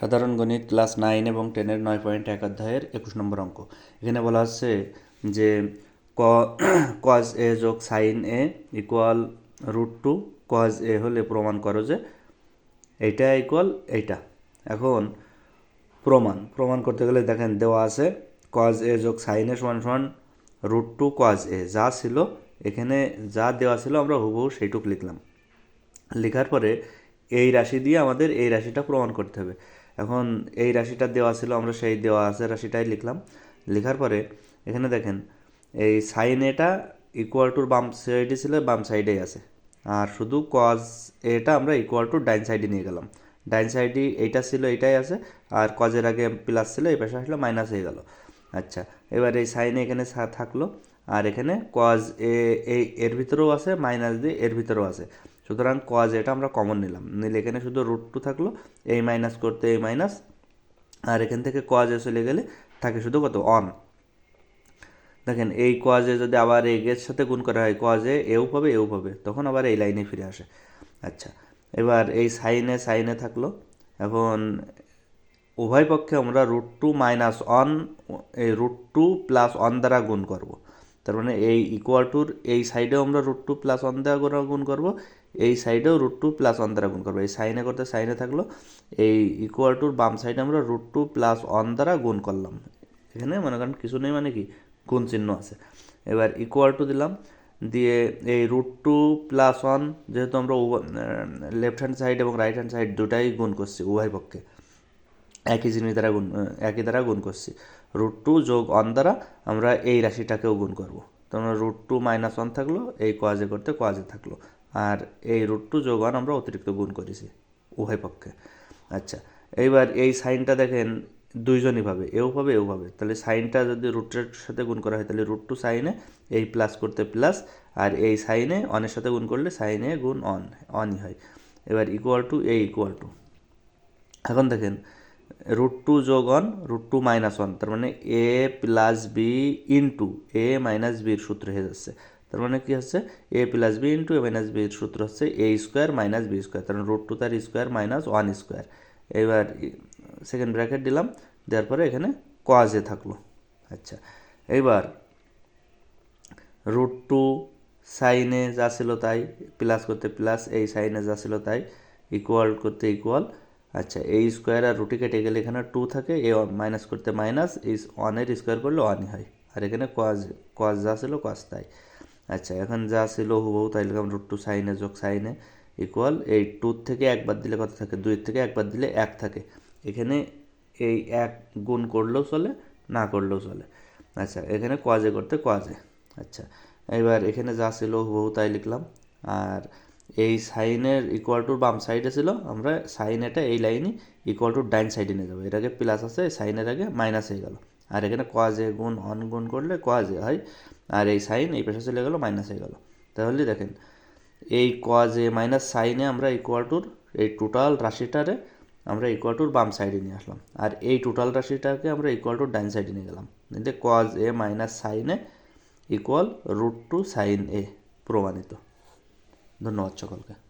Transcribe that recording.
সাধারণ গণিত class nine এবং টেনের নয় পয়েন্ট এক অধ্যায়ের একুশ নম্বর অঙ্ক। এখানে বলা হচ্ছে যে ক কজ এ যোগ sine A equal root two cos A হলে প্রমাণ করো যে এইটা ইকুয়াল এইটা। এখন প্রমাণ প্রমাণ করতে গেলে দেখেন দেওয়া আছে কজ এ যোগ সাইন এ সমান সমান রুট টু কজ এ যা ছিল, এখানে যা দেওয়া ছিল আমরা হুবহু সেইটুক লিখলাম। লেখার পরে এই রাশি দিয়ে আমাদের এই রাশিটা প্রমাণ করতে হবে। এখন এই রাশিটা দেওয়া ছিল, আমরা সেই দেওয়া আছে রাশিটাই লিখলাম। লেখার পরে এখানে দেখেন, এই সাইন এটা ইকুয়াল টুর বাম সাইডে ছিল, বাম সাইডেই আছে। আর শুধু কজ এটা আমরা ইকুয়াল টু ডাইন সাইডে নিয়ে গেলাম। ডাইন সাইডে এইটা ছিল, এইটাই আছে, আর কজের আগে প্লাস ছিল, এই পাশে আসলে মাইনাস হয়ে গেল। আচ্ছা এবার এই সাইনে এখানে থাকল। আর এখানে কজ এ এই এর ভিতরেও আছে মাইনাস দিয়ে এর ভিতরেও আছে। সুতরাং কজ এটা আমরা কমন নিলাম। নিলে এখানে শুধু রুট টু থাকল এই মাইনাস করতে এই মাইনাস আর এখান থেকে কজ চলে গেলে থাকে শুধু কত? অন দেখেন, এই কজে যদি আবার এই গের সাথে গুণ করা হয় কজে এও পাবে এও পাবে। তখন আবার এই লাইনে ফিরে আসে। আচ্ছা এবার এই সাইনে সাইনে থাকল। এখন উভয় পক্ষে আমরা রুট টু মাইনাস অন এই রুট টু প্লাস অন দ্বারা গুণ করব। তার মানে এই ইকুয়াল টুর এই সাইডেও আমরা রুট টু প্লাস অন দ্বারা গুণ- গুণ করব, এই সাইডেও রুট টু প্লাস অন দ্বারা গুণ করব। এই সাইনে করতে সাইনে থাকল, এই ইকুয়াল টুর বাম সাইডে আমরা রুট টু প্লাস অন দ্বারা গুণ করলাম। এখানে মনে করেন কিছু নেই মানে কি? গুণ চিহ্ন আছে। এবার ইকুয়াল টু দিলাম, দিয়ে এই রুট টু প্লাস ওয়ান যেহেতু আমরা লেফট হ্যান্ড সাইড এবং রাইট হ্যান্ড সাইড দুটাই গুণ করছি উভয় পক্ষে। একই জিনিস দ্বারা গুণ একই দ্বারা গুণ করছি। রুট টু যোগ অন দ্বারা আমরা এই রাশিটাকেও গুণ করব। তো আমরা রুট টু মাইনাস ওয়ান থাকল, এই কোয়াজে করতে কোয়াজে থাকল। আর এই রুট টু যোগ ওয়ান আমরা অতিরিক্ত গুণ করেছি উভয় পক্ষে। আচ্ছা এইবার এই সাইনটা দেখেন দুইজনই পাবে এও পাবে এও পাবে তাহলে সাইনটা যদি রুটের সাথে গুণ করা হয়, তাহলে রুট টু সাইনে এই প্লাস করতে প্লাস আর এই সাইনে অনের সাথে গুণ করলে সাইনে গুণ অন অনই হয়। এবার equal to A equal to এখন দেখেন রুট টু যোগ one root two minus one তার মানে A plus B into A minus বির সূত্র হয়ে যাচ্ছে। তার মানে কি হচ্ছে? A plus B into A minus বির সূত্র হচ্ছে A square minus B square তার মানে রুট টু তার স্কোয়ার মাইনাস ওয়ান স্কোয়ার এবার সেকেন্ড ব্র্যাকেট দিলাম, দেওয়ার পরে এখানে কজে থাকল। আচ্ছা এইবার রুট টু সাইনে যা ছিল তাই প্লাস করতে প্লাস এই সাইনে যা ছিল তাই ইকুয়াল করতে ইকুয়াল আচ্ছা এই স্কোয়ার আর রুটি কেটে গেলে এখানে টু থাকে এ মাইনাস করতে মাইনাস এই ওয়ানের স্কোয়ার করলে ওয়ানই হয়। আর এখানে কজ কজ যা ছিল কজ তাই। আচ্ছা এখন যা ছিল হুবহু তাই লিখলাম রুট টু সাইনে যোগ সাইনে ইকুয়াল এই টুর থেকে একবার দিলে কত থাকে? দুইয়ের থেকে একবার দিলে এক থাকে। এখানে এই এক গুণ করলেও চলে, না করলেও চলে। আচ্ছা এখানে কজে করতে কজে আচ্ছা এবার এখানে যা ছিল হুবহু তাই লিখলাম। আর এই সাইনের ইকুয়াল টুর বাম সাইডে ছিল, আমরা সাইন এটা এই লাইনে ইকুয়াল টু ডাইন সাইডে নিয়ে যাব। এর আগে প্লাস আছে সাইনের আগে মাইনাস হয়ে গেল। আর এখানে কজে গুণ অন গুণ করলে কজে হয়, আর এই সাইন এই পাশে চলে গেলো মাইনাস হয়ে গেল। তাহলে দেখেন, এই কজে মাইনাস সাইনে আমরা ইকুয়াল টুর এই টোটাল রাশিটারে আমরা ইকুয়াল টুর বাম সাইডে নিয়ে আসলাম। আর এই টোটাল রাশিটাকে আমরা ইকুয়াল টু ডাইন সাইডে নিয়ে গেলাম। নিতে কজ এ মাইনাস সাইনে equal root two sine A প্রমাণিত। ধন্যবাদ সকলকে।